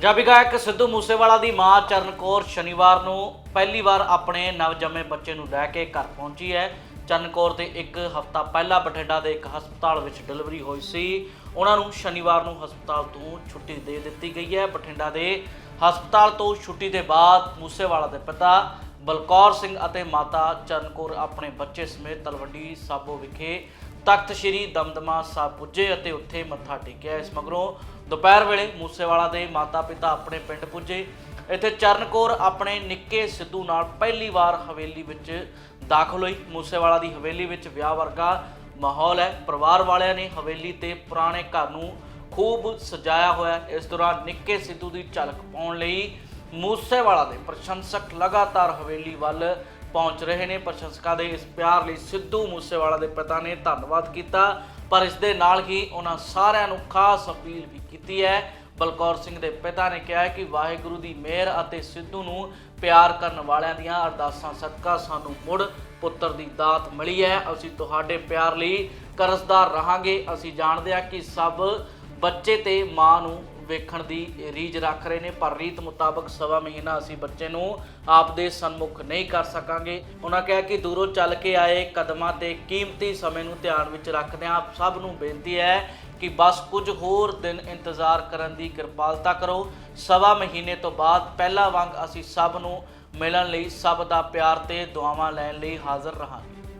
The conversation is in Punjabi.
ਪੰਜਾਬੀ ਗਾਇਕ ਸਿੱਧੂ ਮੂਸੇਵਾਲਾ ਦੀ ਮਾਂ ਚਰਨਕੌਰ ਸ਼ਨੀਵਾਰ ਨੂੰ ਪਹਿਲੀ ਵਾਰ ਆਪਣੇ ਨਵਜੰਮੇ ਬੱਚੇ ਨੂੰ ਲੈ ਕੇ ਘਰ ਪਹੁੰਚੀ ਹੈ। ਚਰਨਕੌਰ ਦੇ ਇੱਕ ਹਫ਼ਤਾ ਪਹਿਲਾਂ ਬਠਿੰਡਾ ਦੇ ਇੱਕ ਹਸਪਤਾਲ ਵਿੱਚ ਡਿਲੀਵਰੀ ਹੋਈ ਸੀ। ਉਹਨਾਂ ਨੂੰ ਸ਼ਨੀਵਾਰ ਨੂੰ ਹਸਪਤਾਲ ਤੋਂ ਛੁੱਟੀ ਦੇ ਦਿੱਤੀ ਗਈ ਹੈ। ਬਠਿੰਡਾ ਦੇ ਹਸਪਤਾਲ ਤੋਂ ਛੁੱਟੀ ਦੇ ਬਾਅਦ ਮੂਸੇਵਾਲਾ ਦੇ ਪਿਤਾ ਬਲਕੌਰ ਸਿੰਘ ਅਤੇ ਮਾਤਾ ਚਰਨਕੌਰ ਆਪਣੇ ਬੱਚੇ ਸਮੇਤ ਤਲਵੰਡੀ ਸਾਬੋ ਵਿਖੇ ਤਖਤ ਸ੍ਰੀ ਦਮਦਮਾ ਸਾਹਿਬ ਪੁੱਜੇ ਅਤੇ ਉੱਥੇ ਮੱਥਾ ਟੇਕਿਆ। ਇਸ ਮਗਰੋਂ ਦੁਪਹਿਰ ਵੇਲੇ ਮੂਸੇਵਾਲਾ ਦੇ ਮਾਤਾ-ਪਿਤਾ ਆਪਣੇ ਪਿੰਡ ਪੁੱਜੇ। ਇੱਥੇ ਚਰਨਕੌਰ ਆਪਣੇ ਨਿੱਕੇ ਸਿੱਧੂ ਨਾਲ ਪਹਿਲੀ ਵਾਰ ਹਵੇਲੀ ਵਿੱਚ ਦਾਖਲ ਹੋਈ। ਮੂਸੇਵਾਲਾ ਦੀ ਹਵੇਲੀ ਵਿੱਚ ਵਿਆਹ ਵਰਗਾ ਮਾਹੌਲ ਹੈ। ਪਰਿਵਾਰ ਵਾਲਿਆਂ ਨੇ ਹਵੇਲੀ ਤੇ ਪੁਰਾਣੇ ਘਰ ਨੂੰ ਖੂਬ ਸਜਾਇਆ ਹੋਇਆ ਇਸ ਦੌਰਾਨ ਨਿੱਕੇ ਸਿੱਧੂ ਦੀ ਝਲਕ ਪਾਉਣ ਲਈ ਮੂਸੇਵਾਲਾ ਦੇ ਪ੍ਰਸ਼ੰਸਕ ਲਗਾਤਾਰ ਹਵੇਲੀ ਵੱਲ ਪਹੁੰਚ ਰਹੇ ਨੇ ਪ੍ਰਸ਼ੰਸਕਾਂ ਦੇ ਇਸ ਪਿਆਰ ਲਈ ਸਿੱਧੂ ਮੂਸੇਵਾਲਾ ਦੇ ਪਿਤਾ ਨੇ ਧੰਨਵਾਦ ਕੀਤਾ। ਪਰ ਇਸ ਦੇ ਨਾਲ ਹੀ ਉਹਨਾਂ ਸਾਰਿਆਂ ਨੂੰ ਖਾਸ ਅਪੀਲ ਵੀ ਕੀਤੀ ਹੈ। ਬਲਕੌਰ ਸਿੰਘ ਦੇ ਪਿਤਾ ਨੇ ਕਿਹਾ ਕਿ ਵਾਹਿਗੁਰੂ ਦੀ ਮਿਹਰ ਅਤੇ ਸਿੱਧੂ ਨੂੰ ਪਿਆਰ ਕਰਨ ਵਾਲਿਆਂ ਦੀਆਂ ਅਰਦਾਸਾਂ ਸਦਕਾ ਸਾਨੂੰ ਮੁੜ ਪੁੱਤਰ ਦੀ ਦਾਤ ਮਿਲੀ ਹੈ। ਅਸੀਂ ਤੁਹਾਡੇ ਪਿਆਰ ਲਈ ਕਰਜ਼ਦਾਰ ਰਹਾਂਗੇ। ਅਸੀਂ ਜਾਣਦੇ ਹਾਂ ਕਿ ਸਭ ਬੱਚੇ ਤੇ ਮਾਂ ਨੂੰ ਵੇਖਣ ਦੀ ਰੀਝ ਰੱਖ ਰਹੇ ਨੇ, ਪਰ ਰੀਤ ਮੁਤਾਬਕ ਸਵਾ ਮਹੀਨਾ ਅਸੀਂ ਬੱਚੇ ਨੂੰ ਆਪਦੇ ਸਨਮੁਖ ਨਹੀਂ ਕਰ ਸਕਾਂਗੇ। ਉਹਨਾਂ ਕਿਹਾ ਕਿ ਦੂਰੋਂ ਚੱਲ ਕੇ ਆਏ ਕਦਮਾਂ ਤੇ ਕੀਮਤੀ ਸਮੇਂ ਨੂੰ ਧਿਆਨ ਵਿੱਚ ਰੱਖਦਿਆਂ ਆਪ ਸਭ ਨੂੰ ਬੇਨਤੀ ਹੈ ਕਿ ਬਸ ਕੁਝ ਹੋਰ ਦਿਨ ਇੰਤਜ਼ਾਰ ਕਰਨ ਦੀ ਕਿਰਪਾਲਤਾ ਕਰੋ। ਸਵਾ ਮਹੀਨੇ ਤੋਂ ਬਾਅਦ ਪਹਿਲਾ ਵਾਂਗ ਅਸੀਂ ਸਭ ਨੂੰ ਮਿਲਣ ਲਈ ਸਭ ਦਾ ਪਿਆਰ ਤੇ ਦੁਆਵਾਂ ਲੈਣ ਲਈ ਹਾਜ਼ਰ ਰਹਾਂਗੇ।